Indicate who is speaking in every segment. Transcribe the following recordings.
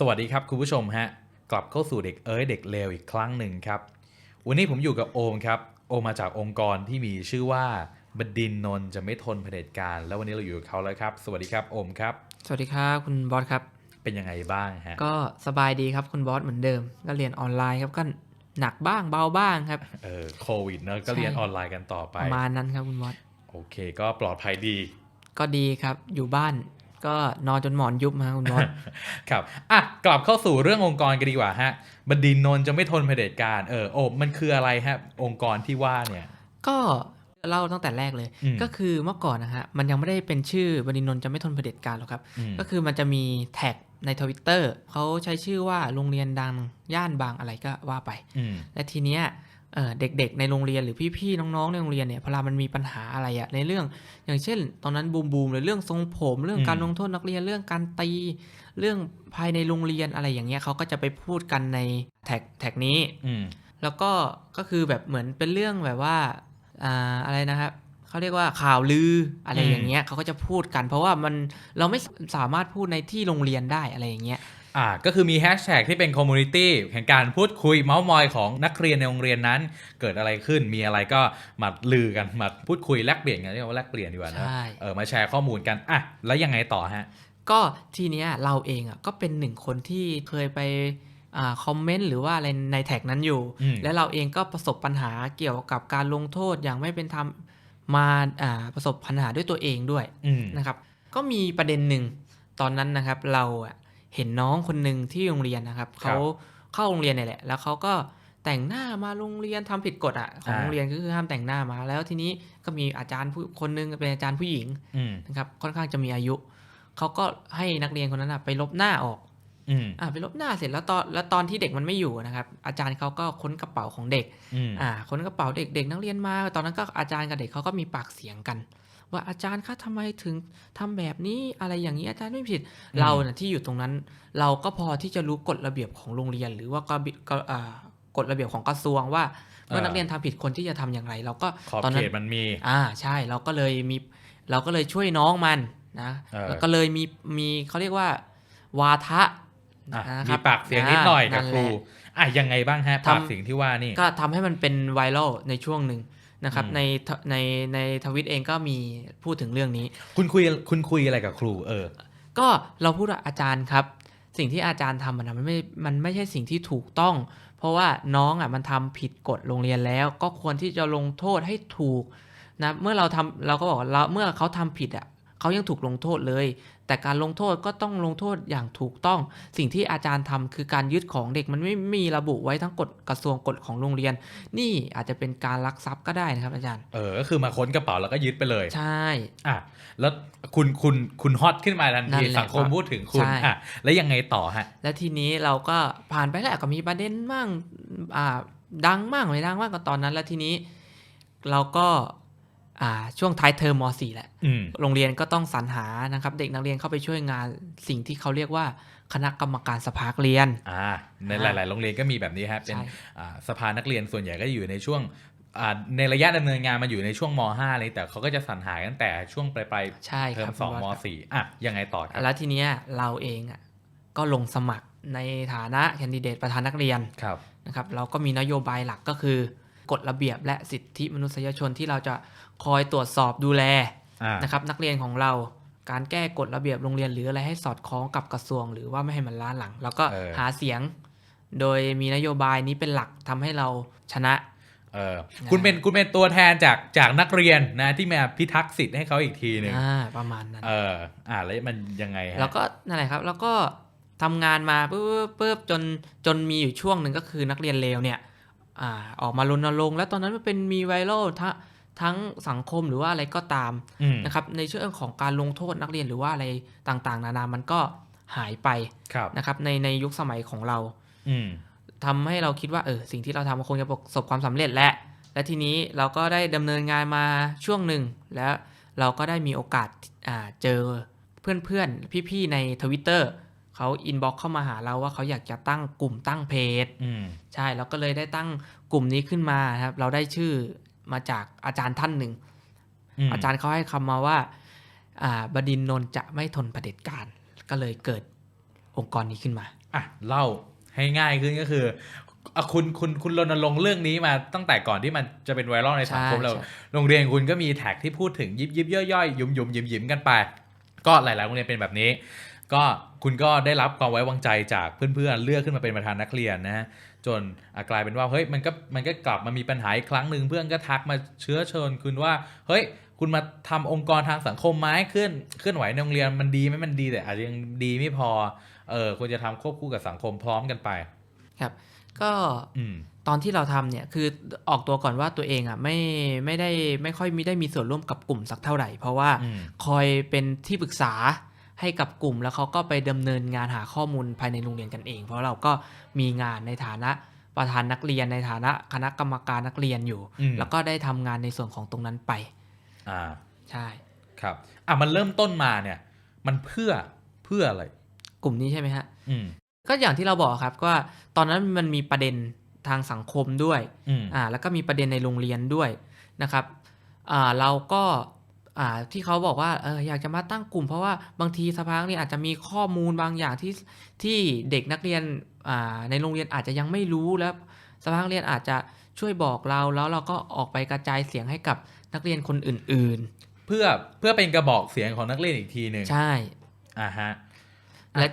Speaker 1: สวัสดีครับคุณผู้ชมฮะกลับเข้าสู่เด็กเอ้ยเด็กเลวอีกครั้งหนึ่งครับ วันนี้ผมอยู่กับโอมครับ โอมมาจากองค์กรที่มีชื่อว่าบดินทร์นนท์จะไม่ทนเผด็จการ แล้ววันนี้เราอยู่กับเขาแล้วครับ สวัสดีครับโอมครับ
Speaker 2: สวัสดีครับคุณบอสครับ
Speaker 1: เป็นยังไงบ้างฮะ
Speaker 2: ก็สบายดีครับคุณบอสเหมือนเดิม ก็เรียนออนไลน์ครับก็หนักบ้างเบาบ้างครับ
Speaker 1: เออโควิดเนอะก็เรียน
Speaker 2: ใช่
Speaker 1: ออนไลน์กันต่อไป
Speaker 2: ประมาณนั้นครับคุณบอส
Speaker 1: โอเค ก็ปลอดภัยดี
Speaker 2: ก็ดีครับอยู่บ้าน ก็นอนจนหมอนยุบมาคุณบอส
Speaker 1: ครับอะกลับเข้าสู่เรื่ององค์กรกันดีกว่าฮะบดินทร์นนท์จะไม่ทนเผด็จการเออโอมมันคืออะไรฮะ องค์กรที่ว่าเนี่ย
Speaker 2: ก็เล่าตั้งแต่แรกเลย
Speaker 1: อืม
Speaker 2: ก็คือเมื่อก่อนนะฮะมันยังไม่ได้เป็นชื่อบดินทร์นนท์จะไม่ทนเผด็จการหรอกครับ
Speaker 1: อืม
Speaker 2: ก็คือมันจะมีแท็กในทวิตเตอร์เขาใช้ชื่อว่าโรงเรียนดังย่านบางอะไรก็ว่าไป
Speaker 1: อืม
Speaker 2: และทีเนี้ย เอ่อเด็กๆในโรงเรียนหรือพี่ๆน้องๆในโรงเรียนเนี่ยพอเรามันมีปัญหาอะไรอะในเรื่อง อย่างเช่น ตอนนั้นบูมบูมๆเลยเรื่องทรงผม เรื่องการ
Speaker 1: อืม
Speaker 2: ลงโทษนักเรียนเรื่องการตี เรื่องภายในโรงเรียนอะไรอย่างเงี้ยเขาก็จะไปพูดกันในแท็กแท็กนี้
Speaker 1: อืม
Speaker 2: แล้วก็ก็คือแบบเหมือนเป็นเรื่องแบบว่าอ่าอะไรนะครับเขาเรียกว่าข่าวลืออะไร
Speaker 1: อืม
Speaker 2: อย่างเงี้ยเขาก็จะพูดกัน เพราะว่ามันเราไม่สามารถพูดในที่โรงเรียนได้อะไรอย่างเงี้ย
Speaker 1: อ่าก็คือมีแฮชแท็กที่เป็นคอมมูนิตี้แห่งการพูดคุยเมาส์มอยของนักเรียนในโรงเรียนนั้น เกิดอะไรขึ้นมีอะไรก็มาลือกันมาพูดคุยแลกเปลี่ยนกันเรียกว่าแลกเปลี่ยนดีกว่านะ
Speaker 2: ใช่
Speaker 1: เออมาแชร์ข้อมูลกันอะแล้วยังไงต่อฮะ
Speaker 2: ก็ทีเนี้ยเราเองอะก็เป็นหนึ่งคนที่เคยไปอ่าคอมเมนต์หรือว่าอะไรในแท็กนั้นอยู่
Speaker 1: อืม
Speaker 2: และเราเองก็ประสบปัญหาเกี่ยวกับการลงโทษอย่างไม่เป็นธรรมมาอ่าประสบปัญหาด้วยตัวเองด้วย
Speaker 1: อืม
Speaker 2: นะครับ ก็มีประเด็นหนึ่งตอนนั้นนะครับเราอะ เห็นน้องคนหนึ่งที่โรงเรียนนะครับเขาเข้าโรงเรียนเนี่ยแหละ แล้วเขาก็แต่งหน้ามาโรงเรียนทำผิดกฎอะของโรงเรียนก็คือห้ามแต่งหน้ามา แล้วทีนี้ก็มีอาจารย์ผู้คนหนึงเป็นอาจารย์ผู้หญิง
Speaker 1: อืม
Speaker 2: นะครับค่อนข้างจะมีอายุเขาก็ให้นักเรียนคนนั้นนะไปลบหน้าออก
Speaker 1: อืม
Speaker 2: อ่าไปลบหน้าเสร็จแล้วตอนแล้วตอนที่เด็กมันไม่อยู่นะครับ อาจารย์เขาก็ค้นกระเป๋าของเด็ก
Speaker 1: อืม
Speaker 2: อ่าค้นกระเป๋าเด็กเด็กนักเรียนมา ตอนนั้นก็อาจารย์กับเด็กเขาก็มีปากเสียงกัน ว่าอาจารย์คะทำไมถึงทำแบบนี้อะไรอย่างนี้อาจารย์ไม่ผิด เราเน่ะที่อยู่ตรงนั้น เราก็พอที่จะรู้กฎระเบียบของโรงเรียน หรือว่าก็ก็อ่ากฎระเบียบของกระทรวงว่าเมื่อนักเรียนทำผิดคนที่จะทำอย่างไร เราก็
Speaker 1: ขอบ
Speaker 2: ตอน
Speaker 1: เข
Speaker 2: นั้น
Speaker 1: ตมันมี
Speaker 2: อ่าใช่เราก็เลยมีเราก็เลยช่วยน้องมันนะ
Speaker 1: เออ
Speaker 2: แล้วก็เลยมีมีเขาเรียกว่า วาทะ
Speaker 1: อะ
Speaker 2: นะค
Speaker 1: มี
Speaker 2: รับ
Speaker 1: ปากเสียงนิดหน่อยกับ
Speaker 2: นั่น
Speaker 1: ค
Speaker 2: แหละ
Speaker 1: รูอะยังไงบ้างฮะ
Speaker 2: ทำ
Speaker 1: ปากเสียงที่ว่านี่
Speaker 2: ก็ทำให้มันเป็นไวรัลในช่วงหนึ่ง นะครับ
Speaker 1: อืม
Speaker 2: ในทในในทวิตเองก็มีพูดถึงเรื่องนี้
Speaker 1: คุณคุยคุณคุยอะไรกับครูเออ
Speaker 2: ก็เราพูดว่าอาจารย์ครับ สิ่งที่อาจารย์ทำมันนะมันไม่ มันไม่ใช่สิ่งที่ถูกต้อง เพราะว่าน้องอะมันทำผิดกฎโรงเรียนแล้ว ก็ควรที่จะลงโทษให้ถูกนะเมื่อเราทำเราก็บอกว่าเราเมื่อเขาทำผิดอะ เขายังถูกลงโทษเลย แต่การลงโทษก็ต้องลงโทษอย่างถูกต้อง สิ่งที่อาจารย์ทำคือการยึดของเด็กมันไม่มีระบุไว้ทั้งกฎกระทรวงกฎของโรงเรียน นี่อาจจะเป็นการลักทรัพย์ก็ได้นะครับอาจารย์
Speaker 1: เออก็คือมาค้นกระเป๋าแล้วก็ยึดไปเลย
Speaker 2: ใช่
Speaker 1: อะแล้วคุณคุณคุณฮอตขึ้นมาทัน
Speaker 2: นั่
Speaker 1: ที
Speaker 2: นแหละ
Speaker 1: สังคม
Speaker 2: ครับ
Speaker 1: พูดถึงคุณ
Speaker 2: ใช่
Speaker 1: อะแล้วยังไงต่อฮะ
Speaker 2: แล้วทีนี้เราก็ผ่านไปแล้วก็มีประเด็นมั่งอ่าดังมั่งไม่ดังมั่งก็ตอนนั้นแล้วทีนี้ เราก็อ่า ช่วงท้ายเทอมม .4 แหละ
Speaker 1: อืม
Speaker 2: โรงเรียนก็ต้องสรรหานะครับ เด็กนักเรียนเข้าไปช่วยงานสิ่งที่เขาเรียกว่าคณะกรรมการสภาเรียน
Speaker 1: อ่าใน
Speaker 2: อ่า
Speaker 1: หลาย ๆ โรงเรียนก็มีแบบนี้ครับเป็น
Speaker 2: ใช่
Speaker 1: อ่าสภานักเรียนส่วนใหญ่ก็อยู่ในช่วงอ่าในระยะดำเนินงานมันอยู่ในช่วงม .5 เลยแต่เขาก็จะสรรหาตั้งแต่ช่วงปลายปลาย
Speaker 2: ใช่
Speaker 1: ๆเทอ
Speaker 2: ครั
Speaker 1: ม
Speaker 2: บ
Speaker 1: สอง
Speaker 2: คุณ
Speaker 1: ม
Speaker 2: บสครับ
Speaker 1: .4 อะ ยังไงต่อครับ
Speaker 2: แล้วทีเนี้ยเราเองอะก็ลงสมัครในฐานะแคนดิเดตประธานนักเรียน
Speaker 1: ครับ
Speaker 2: นะครับเราก็มีนโยบายหลักก็คือ กฎระเบียบและสิทธิมนุษยชนที่เราจะคอยตรวจสอบดูแล
Speaker 1: อ่า
Speaker 2: นะครับนักเรียนของเราการแก้กฎระเบียบโรงเรียนหรืออะไรให้สอดคล้องกับกระทรวง หรือว่าไม่ให้มันล้าหลัง แล้วก็
Speaker 1: เออ
Speaker 2: หาเสียง โดยมีนโยบายนี้เป็นหลักทำให้เราชนะ
Speaker 1: เออคุณเป็นคุณเป็นตัวแทนจากจากนักเรียนนะที่มาพิทักษ์สิทธิ์ให้เขาอีกทีหนึ่ง
Speaker 2: อ่าประมาณนั้น
Speaker 1: เอออ่าแล้วมันยังไงฮะ
Speaker 2: แล้วก็นั่นแหละครับ แล้วก็ทำงานมาปุ๊บปุ๊บจนจนมีอยู่ช่วงหนึ่งก็คือนักเรียนเลวเนี่ย อ่าออกมารณรงค์แล้วตอนนั้นมันเป็นมีไวรัลทั้งทั้งสังคมหรือว่าอะไรก็ตาม
Speaker 1: อืม
Speaker 2: นะครับในเรื่องของการลงโทษนักเรียนหรือว่าอะไรต่างๆ นานามันก็หายไป
Speaker 1: ครับ
Speaker 2: นะครับในในยุคสมัยของเรา
Speaker 1: อืม
Speaker 2: ทำให้เราคิดว่าเออสิ่งที่เราทำมันคงจะประสบความสำเร็จแล้วและทีนี้เราก็ได้ดำเนินงานมาช่วงหนึ่ง แล้วเราก็ได้มีโอกาสอ่าเจอเพื่อนๆ พี่ๆ ในทวิตเตอร์ เขาอินบ็อกเข้ามาหาเราว่าเขาอยากจะตั้งกลุ่มตั้งเพจ
Speaker 1: อืม
Speaker 2: ใช่เราก็เลยได้ตั้งกลุ่มนี้ขึ้นมาครับ เราได้ชื่อมาจากอาจารย์ท่านหนึ่ง
Speaker 1: ม
Speaker 2: อาจารย์เขาให้คำมาว่าอ่าบดินทร์นนท์จะไม่ทนเผด็จการ ก็เลยเกิดองค์กรนี้ขึ้นมา
Speaker 1: อะเล่าให้ง่ายขึ้นก็คืออะคุณคุณคุณรณรงค์เรื่องนี้มาตั้งแต่ก่อนที่มันจะเป็นไวรัลในสังคม
Speaker 2: ใช่
Speaker 1: เรา
Speaker 2: ใช่
Speaker 1: โรงเรียนคุณก็มีแท็กที่พูดถึงยิบยิบย่อยย่อยยุมยุมยิ้มยิ้มกันไป ก็หลายๆโรงเรียนเป็นแบบนี้ ก็คุณก็ได้รับความไว้วางใจจากเพื่อนๆเลือกขึ้นมาเป็นประธานนักเรียนนะฮะจนอะกลายเป็นว่าเฮ้ยมันก็มันก็กลับมามีปัญหาอีกครั้งหนึ่งเพื่อนก็ทักมาเชื้อเชิญคุณว่าเฮ้ยคุณมาทำองค์กรทางสังคมไหมเคลื่อนเคลื่อนไหวในโรงเรียนมันดีไหมมันดีแต่อาจจะยังดีไม่พอเออควรจะทำควบคู่กับสังคมพร้อมกันไป
Speaker 2: ครับ ก็
Speaker 1: อืม
Speaker 2: ตอนที่เราทำเนี่ยคือออกตัวก่อนว่าตัวเองอะไม่ไม่ได้ไม่ค่อยมีได้มีส่วนร่วมกับกลุ่มสักเท่าไหร่ เพราะว่า
Speaker 1: อืม
Speaker 2: คอยเป็นที่ปรึกษา ให้กับกลุ่ม แล้วเขาก็ไปดำเนินงานหาข้อมูลภายในโรงเรียนกันเอง เพราะเราก็มีงานในฐานะประธานนักเรียนในฐานะคณะกรรมการนักเรียนอยู่
Speaker 1: อืม
Speaker 2: แล้วก็ได้ทำงานในส่วนของตรงนั้นไป
Speaker 1: อ่า
Speaker 2: ใช่
Speaker 1: ครับอะมันเริ่มต้นมาเนี่ย มันเพื่อเพื่ออะไร
Speaker 2: กลุ่มนี้ใช่ไหมฮะ
Speaker 1: อืม
Speaker 2: ก็อย่างที่เราบอกครับว่าตอนนั้นมันมีประเด็นทางสังคมด้วย
Speaker 1: อืม
Speaker 2: อ่าแล้วก็มีประเด็นในโรงเรียนด้วยนะครับอ่าเราก็ อ่าที่เขาบอกว่าเอออยากจะมาตั้งกลุ่ม เพราะว่าบางทีสภานักเรียนอาจจะมีข้อมูลบางอย่างที่ที่เด็กนักเรียนอ่าในโรงเรียนอาจจะยังไม่รู้แล้วสภานักเรียนอาจจะช่วยบอกเราแล้วเราก็ออกไปกระจายเสียงให้กับนักเรียนคนอื่น
Speaker 1: เพื่อเพื่อเป็นกระบอกเสียงของนักเรียนอีกทีหนึ่ง
Speaker 2: ๆใช่
Speaker 1: อ่าฮะ
Speaker 2: และ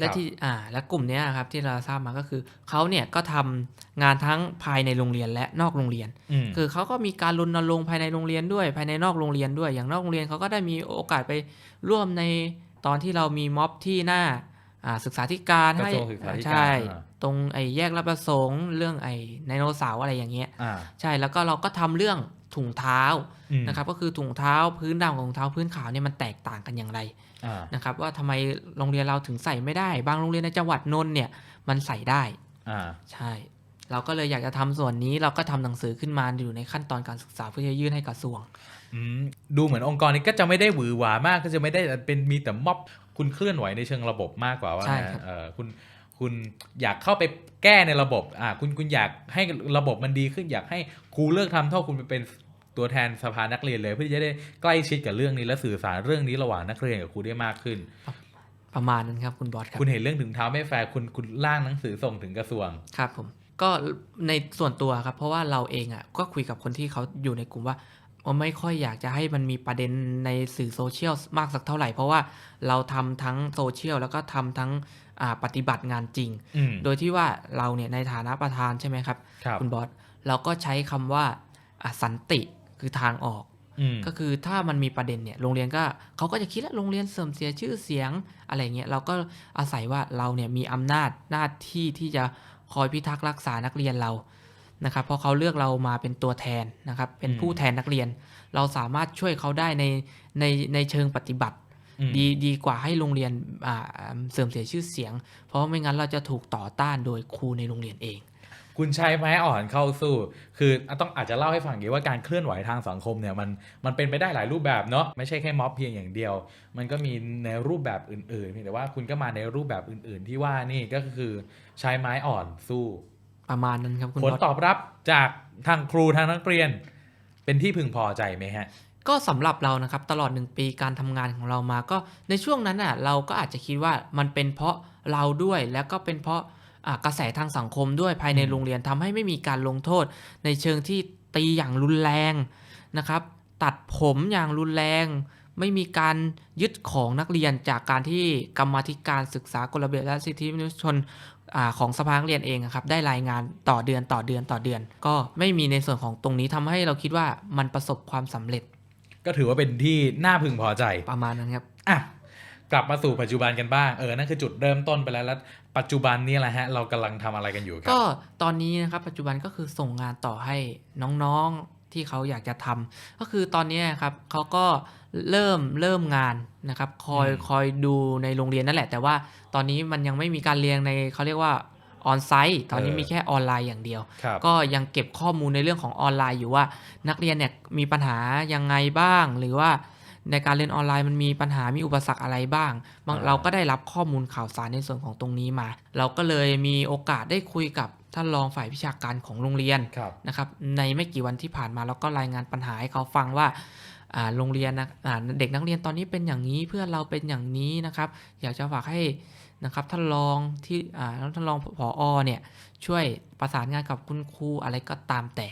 Speaker 2: และ
Speaker 1: ครับ
Speaker 2: ที่อ่าและกลุ่มเนี้ยครับที่เราทราบมาก็คือเขาเนี่ยก็ทำงานทั้งภายในโรงเรียนและนอกโรงเรียน
Speaker 1: อืม
Speaker 2: คือเขาก็มีการรณรงค์ภายในโรงเรียนด้วย ภายในนอกโรงเรียนด้วย อย่างนอกโรงเรียนเขาก็ได้มีโอกาสไปร่วมในตอนที่เรามีม็อบที่หน้าอ่าศึกษาธิการ
Speaker 1: กระ
Speaker 2: ให้
Speaker 1: ทรวงศึกษาธิการ
Speaker 2: ใช่
Speaker 1: อ่า
Speaker 2: ตรงไอ้แยกรับประสงค์เรื่องไอ้ไดโนเสาร์อะไรอย่างเงี้ย
Speaker 1: อ่า
Speaker 2: ใช่แล้วก็เราก็ทำเรื่อง ถุงเท้า
Speaker 1: อืม
Speaker 2: นะครับก็คือถุงเท้าพื้นดำกับถุงเท้าพื้นขาวเนี่ยมันแตกต่างกันอย่างไร
Speaker 1: อ่า
Speaker 2: นะครับว่าทำไมโรงเรียนเราถึงใส่ไม่ได้ บางโรงเรียนในจังหวัดนนท์เนี่ยมันใส่ได้
Speaker 1: อ่า
Speaker 2: ใช่ เราก็เลยอยากจะทำส่วนนี้เราก็ทำหนังสือขึ้นมาอยู่ในขั้นตอนการศึกษาเพื่อจะยื่นให้กระทรวง
Speaker 1: อืมดูเหมือนองค์กรนี้ก็จะไม่ได้หวือหวามากก็จะไม่ได้เป็นมีแต่ม็อบคุณเคลื่อนไหวในเชิงระบบมากกว่าว่า
Speaker 2: ใช่
Speaker 1: นะครับเออคุณ คุณอยากเข้าไปแก้ในระบบอ่าคุณคุณอยากให้ระบบมันดีขึ้น อยากให้ครูเลิกทำเท่าคุณไปเป็นตัวแทนสภานักเรียนเลย เพื่อที่จะได้ใกล้ชิดกับเรื่องนี้และสื่อสารเรื่องนี้ระหว่างนักเรียนกับครูได้มากขึ้น
Speaker 2: ประมาณนั้นครับคุณบอสครับ
Speaker 1: คุณเห็นเรื่องถึงเท้าไม่แฟร์คุณคุณร่างหนังสือส่งถึงกระทรวง
Speaker 2: ครับผมก็ในส่วนตัวครับ เพราะว่าเราเองอะก็คุยกับคนที่เขาอยู่ในกลุ่มว่าว่าไม่ค่อยอยากจะให้มันมีประเด็นในสื่อโซเชียลมากสักเท่าไหร่ เพราะว่าเราทำทั้งโซเชียลแล้วก็ทำทั้งอ่า ปฏิบัติงานจริง
Speaker 1: อืม
Speaker 2: โดยที่ว่าเราเนี่ยในฐานะประธานใช่ไหมครับ
Speaker 1: ครับ
Speaker 2: คุณบอสเราก็ใช้คำว่าอะสันติคือทางออก
Speaker 1: อืม
Speaker 2: ก็คือถ้ามันมีประเด็นเนี่ยโรงเรียนก็เขาก็จะคิดว่าโรงเรียนเสื่อมเสียชื่อเสียงอะไรเงี้ยเราก็อาศัยว่าเราเนี่ยมีอำนาจหน้าที่ที่จะคอยพิทักษ์รักษานักเรียนเรานะครับเพราะเขาเลือกเรามาเป็นตัวแทนนะครับเป็นผู้แทนนักเรียน เราสามารถช่วยเขาได้ในในในเชิงปฏิบัติ
Speaker 1: อืม
Speaker 2: ดีดีกว่าให้โรงเรียนอ่าเสื่อมเสียชื่อเสียง เพราะไม่งั้นเราจะถูกต่อต้านโดยครูในโรงเรียนเอง
Speaker 1: คุณใช้ไม้อ่อนเข้าสู้ คือต้องอาจจะเล่าให้ฟังอย่างนี้ว่าการเคลื่อนไหวทางสังคมเนี่ยมันมันเป็นไปได้หลายรูปแบบเนาะไม่ใช่แค่ม็อบเพียงอย่างเดียว มันก็มีในรูปแบบอื่นๆเพียงแต่ว่าคุณก็มาในรูปแบบอื่น ๆ ที่ว่านี่ก็คือใช้ไม้อ่อนสู้
Speaker 2: ประมาณนั้นครับคุณ
Speaker 1: ผล
Speaker 2: บอส
Speaker 1: ตอบรับจากทางครูทางนักเรียน เป็นที่พึงพอใจไหมฮะ
Speaker 2: ก็สำหรับเรานะครับตลอดหนึ่งปีการทำงานของเรามาก็ในช่วงนั้นอะเราก็อาจจะคิดว่ามันเป็นเพราะเราด้วยแล้วก็เป็นเพราะกระแสทางสังคมด้วยภายในโรงเรียนทำให้ไม่มีการลงโทษ ในเชิงที่ตีอย่างรุนแรงนะครับ ตัดผมอย่างรุนแรง ไม่มีการยึดของนักเรียนจากการที่กรรมธิการศึกษากฎระเบียบและสิทธิมนุษยชนอของสภานักเรียนเองครับได้รายงานต่อเดือนต่อเดือนต่อเดือน ก็ไม่มีในส่วนของตรงนี้ทำให้เราคิดว่ามันประสบความสำเร็จ
Speaker 1: ก็ถือว่าเป็นที่น่าพึงพอใจ
Speaker 2: ประมาณนั้นครับ
Speaker 1: อะกลับมาสู่ปัจจุบันกันบ้างเออนั่นคือจุดเริ่มต้นไปแล้วแล้วปัจจุบันนี้แหละฮะเรากำลังทำอะไรกันอยู่ครั
Speaker 2: ก็ตอนนี้นะครับปัจจุบันก็คือส่งงานต่อให้น้องๆที่เขาอยากจะทำก็คือตอนนี้ครับเขาก็เริ่มเริ่มงานนะครับ คอยคอยดูในโรงเรียนนั่นแหละ แต่ว่าตอนนี้มันยังไม่มีการเรียนในเขาเรียกว่า ออนไซต์ตอนนี้มีแค่ออนไลน์อย่างเดียว
Speaker 1: ครับ
Speaker 2: ก็ยังเก็บข้อมูลในเรื่องของออนไลน์อยู่ว่า นักเรียนเนี่ยมีปัญหายังไงบ้าง หรือว่าในการเรียนออนไลน์มันมีปัญหามีอุปสรรคอะไรบ้างบาง
Speaker 1: อ่า
Speaker 2: เราก็ได้รับข้อมูลข่าวสารในส่วนของตรงนี้มา เราก็เลยมีโอกาสได้คุยกับท่านรองฝ่ายวิชาการของโรงเรียน
Speaker 1: ครับ
Speaker 2: นะครับ ในไม่กี่วันที่ผ่านมาเราก็รายงานปัญหาให้เขาฟังว่าอ่าโรงเรียนนะอ่าเด็กนักเรียนตอนนี้เป็นอย่างนี้เพื่อนเราเป็นอย่างนี้นะครับ อยากจะฝากให้ นะครับท่านรองที่อ่าท่านรองผอเนี่ยช่วยประสานงานกับคุณครูอะไรก็ตามแต่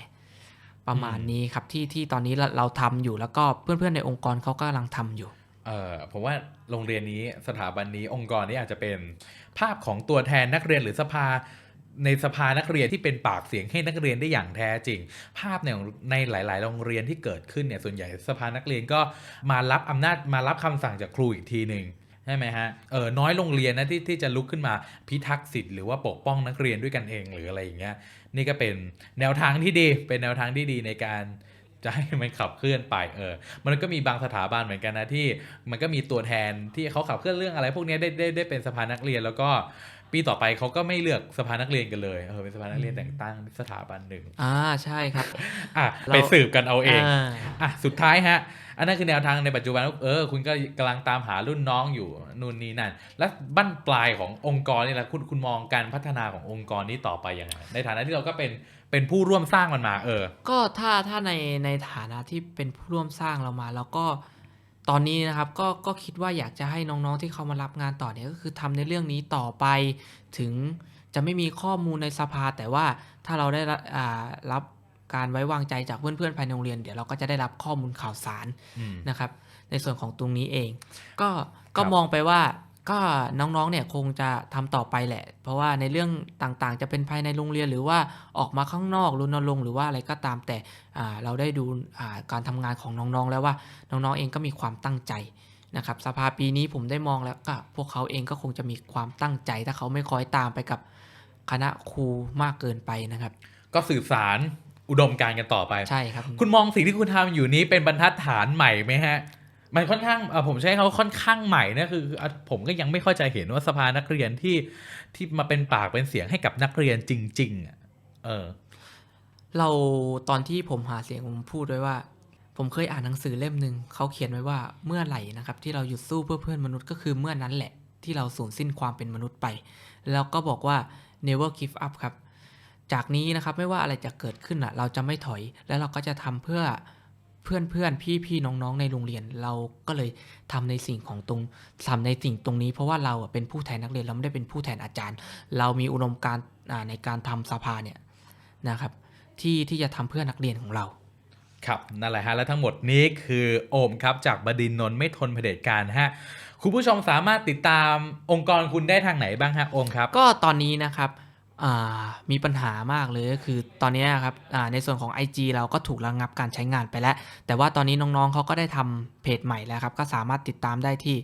Speaker 2: ประมาณนี้ครับที่ที่ตอนนี้เราเราทำอยู่แล้วก็เพื่อนๆในองค์กรเขากำลังทำอยู่
Speaker 1: เออผมว่าโรงเรียนนี้สถาบันนี้องค์กรนี้อาจจะเป็นภาพของตัวแทนนักเรียนหรือสภาในสภานักเรียนที่เป็นปากเสียงให้นักเรียนได้อย่างแท้จริง ภาพเนี่ยในหลาย ๆ โรงเรียนที่เกิดขึ้นเนี่ยส่วนใหญ่สภานักเรียนก็มารับอำนาจมารับคำสั่งจากครูอีกทีหนึ่ง ใช่ไหมฮะเออน้อยโรงเรียนนะที่ที่จะลุกขึ้นมาพิทักษ์สิทธิ์หรือว่าปกป้องนักเรียนด้วยกันเองหรืออะไรอย่างเงี้ยนี่ก็เป็นแนวทางที่ดีเป็นแนวทางที่ดีในการจะให้มันขับเคลื่อนไปเออ มันก็มีบางสถาบันเหมือนกันนะที่มันก็มีตัวแทนที่เขาขับเคลื่อนเรื่องอะไร พวกนี้ได้ได้ได้เป็นสภานักเรียนแล้วก็ ปีต่อไปเขาก็ไม่เลือกสภานักเรียนกันเลยเออเป็นสภานักเรียนแต่งตั้งสถาบันหนึ่ง
Speaker 2: อ่าใช่ครับ
Speaker 1: อะ
Speaker 2: เรา
Speaker 1: ไปสืบกันเอาเอง
Speaker 2: อ่า
Speaker 1: อะสุดท้ายฮะ อันนั้นคือแนวทางในปัจจุบันเออ คุณก็กำลังตามหารุ่นน้องอยู่นู่นนี่นั่น แล้วบั้นปลายขององค์กรนี่แหละคุณคุณมองการพัฒนาขององค์กรนี้ต่อไปยังไงในฐานะที่เราก็เป็นเป็นผู้ร่วมสร้างมันมา เออ
Speaker 2: ก็ถ้าถ้าในในฐานะที่เป็นผู้ร่วมสร้างเรามา แล้วก็ ตอนนี้นะครับก็ก็คิดว่าอยากจะให้น้องๆที่เขามารับงานต่อเนี่ยก็คือทำในเรื่องนี้ต่อไป ถึงจะไม่มีข้อมูลในสภา แต่ว่าถ้าเราได้รับอ่ารับการไว้วางใจจากเพื่อนๆภายในโรงเรียน เดี๋ยวเราก็จะได้รับข้อมูลข่าวสาร
Speaker 1: อืม
Speaker 2: นะครับ ในส่วนของตรงนี้เอง ก็ก็
Speaker 1: ครับ
Speaker 2: มองไปว่า ก็น้องๆเนี่ยคงจะทำต่อไปแหละ เพราะว่าในเรื่องต่างๆ จะเป็นภายในโรงเรียนหรือว่าออกมาข้างนอกรณรงค์หรือว่าอะไรก็ตามแต่อ่าเราได้ดูอ่าการทำงานของน้องๆแล้วว่าน้องๆเองก็มีความตั้งใจนะครับสภาปีนี้ผมได้มองแล้วก็พวกเขาเองก็คงจะมีความตั้งใจ ถ้าเขาไม่คอยตามไปกับคณะครูมากเกินไปนะครับ
Speaker 1: ก็สื่อสารอุดมการณ์กันต่อไป
Speaker 2: ใช่ครับ
Speaker 1: คุณมองสิ่งที่คุณทำอยู่นี้เป็นบรรทัดฐานใหม่ไหมฮะ มันค่อนข้างผมใช้เขาค่อนข้างใหม่นะคือผมก็ยังไม่เข้าใจเห็นว่าสภานักเรียนที่ที่มาเป็นปากเป็นเสียงให้กับนักเรียนจริง ๆ เออ
Speaker 2: เราตอนที่ผมหาเสียงผมพูดไว้ว่า ผมเคยอ่านหนังสือเล่มหนึ่งเขาเขียนไว้ว่าเมื่อไหร่นะครับ ที่เราหยุดสู้เพื่อเพื่อนมนุษย์ก็คือเมื่อนั้นแหละ ที่เราสูญสิ้นความเป็นมนุษย์ไป แล้วก็บอกว่า never give up ครับ จากนี้นะครับไม่ว่าอะไรจะเกิดขึ้นอะ เราจะไม่ถอย แล้วเราก็จะทำเพื่อ เพื่อนเพื่อนพี่พี่น้องๆ ในโรงเรียนเราก็เลยทำในสิ่งของตรงทำในสิ่งตรงนี้ เพราะว่าเราอะเป็นผู้แทนนักเรียนเราไม่ได้เป็นผู้แทนอาจารย์ เรามีอุดมการณ์อ่าในการทำสภาเนี่ยนะครับที่ที่จะทำเพื่อนักเรียนของเรา
Speaker 1: ครับนั่นแหละฮะและทั้งหมดนี้คือโอมครับจากบดินทร์นนท์ไม่ทนเผด็จการฮะคุณผู้ชมสามารถติดตามองค์กรคุณได้ทางไหนบ้างฮะโอมครับ
Speaker 2: ก็ตอนนี้นะครับอ่า มีปัญหามากเลยก็คือตอนนี้ครับในส่วนของ IG เราก็ถูกระงับการใช้งานไปแล้ว แต่ว่าตอนนี้น้องๆเขาก็ได้ทำเพจใหม่แล้วครับ ก็สามารถติดตามได้ที่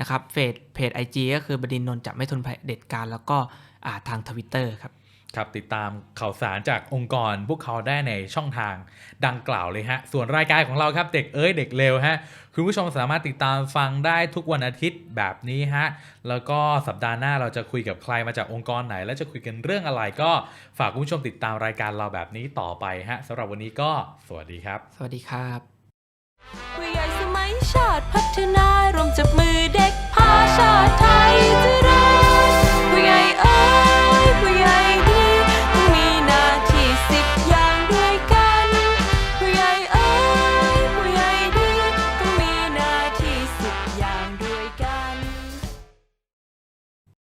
Speaker 2: นะครับเพจเพจ IG ก็คือบดินทร์นนท์จะไม่ทนเด็ดการแล้วก็ทางทวิตเตอร์ครับ
Speaker 1: ครับติดตามข่าวสารจากองค์กรพวกเขาได้ในช่องทางดังกล่าวเลยฮะ ส่วนรายการของเราครับเด็กเอ้ยเด็กเร็วฮะ คุณผู้ชมสามารถติดตามฟังได้ทุกวันอาทิตย์แบบนี้ฮะ แล้วก็สัปดาห์หน้าเราจะคุยกับใครมาจากองค์กรไหน และจะคุยกันเรื่องอะไรก็ฝากคุณผู้ชมติดตามรายการเราแบบนี้ต่อไปฮะสำหรับวันนี้ก็สวัสดีครับ
Speaker 2: สวัสดีครับ
Speaker 3: ผู้ใหญ่สมัยชาติพัฒนารวมจับมือเด็กพาชาติไทยเจริญผู้ใหญ่เอ้ย